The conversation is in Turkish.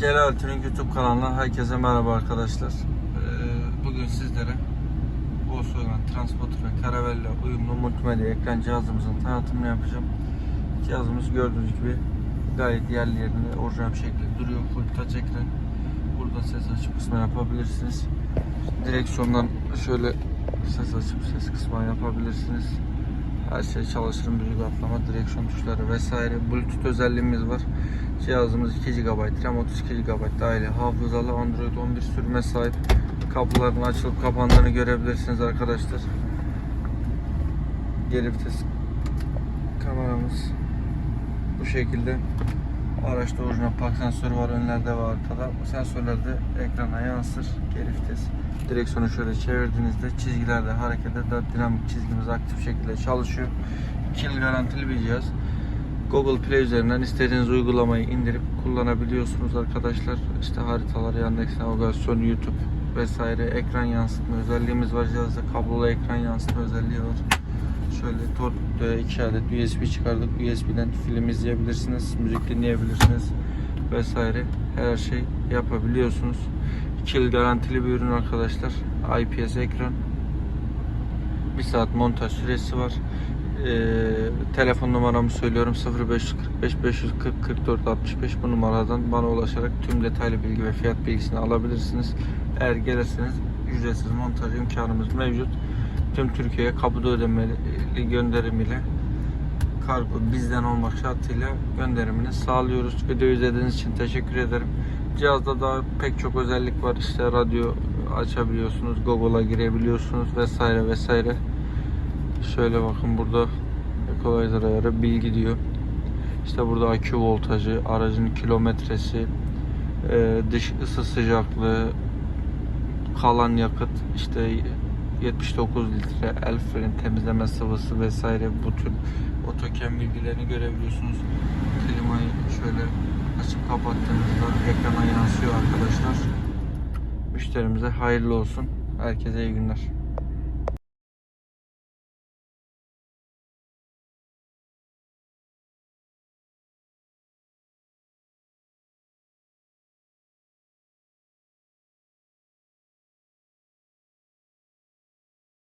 Celal Tuning YouTube kanalına herkese merhaba arkadaşlar. Ee, Bugün sizlere Volkswagen Transporter ve Caravelle uyumlu multimedya ekran cihazımızın tanıtımını yapacağım. Cihazımız gördüğünüz gibi gayet yerli yerinde orijinal şekilde duruyor. Full touch ekran. Burada ses açıp kısmı yapabilirsiniz. Direksiyondan şöyle ses açıp ses kısmı yapabilirsiniz. Her şey çalışır, müzik atlama, direksiyon tuşları vesaire. Bluetooth özelliğimiz var. Cihazımız 2 GB RAM, 32 GB dahili hafızalı Android 11 sürüme sahip. Kapıların açılıp kapandığını görebilirsiniz arkadaşlar. Geri vites kameramız bu şekilde. Araçta orijinal park sensörü var önlerde ve arkada. Bu sensörler de ekrana yansır. Geri vites. Direksiyonu şöyle çevirdiğinizde çizgilerde hareket eder. Dinamik çizgimiz aktif şekilde çalışıyor. 2 yıl garantili bir cihaz. Google Play üzerinden istediğiniz uygulamayı indirip kullanabiliyorsunuz arkadaşlar. İşte haritalar, Yandex navigasyon, YouTube vesaire ekran yansıtma özelliğimiz var. Cihazda kablolu ekran yansıtma özelliği var. Şöyle tor e, iki adet USB çıkardık. USB'den film izleyebilirsiniz, müzik dinleyebilirsiniz vesaire. Her şey yapabiliyorsunuz. 2 yıl garantili bir ürün arkadaşlar. IPS ekran. 1 saat montaj süresi var. Ee, telefon numaramı söylüyorum 0545 540 44 65 bu numaradan bana ulaşarak tüm detaylı bilgi ve fiyat bilgisini alabilirsiniz. Eğer gelirseniz ücretsiz montaj imkanımız mevcut. Tüm Türkiye'ye kapıda ödemeli gönderim ile kargo bizden olmak şartıyla gönderimini sağlıyoruz. Video izlediğiniz için teşekkür ederim. Cihazda daha pek çok özellik var. İşte radyo açabiliyorsunuz, Google'a girebiliyorsunuz vesaire vesaire. Şöyle bakın burada equalizer ayarı bilgi diyor. İşte burada akü voltajı, aracın kilometresi, e, dış ısı sıcaklığı, kalan yakıt, işte 79 litre el fren temizleme sıvısı vesaire bu tür otoken bilgilerini görebiliyorsunuz. Klimayı şöyle açıp kapattığınızda ekrana yansıyor arkadaşlar. Müşterimize hayırlı olsun. Herkese iyi günler.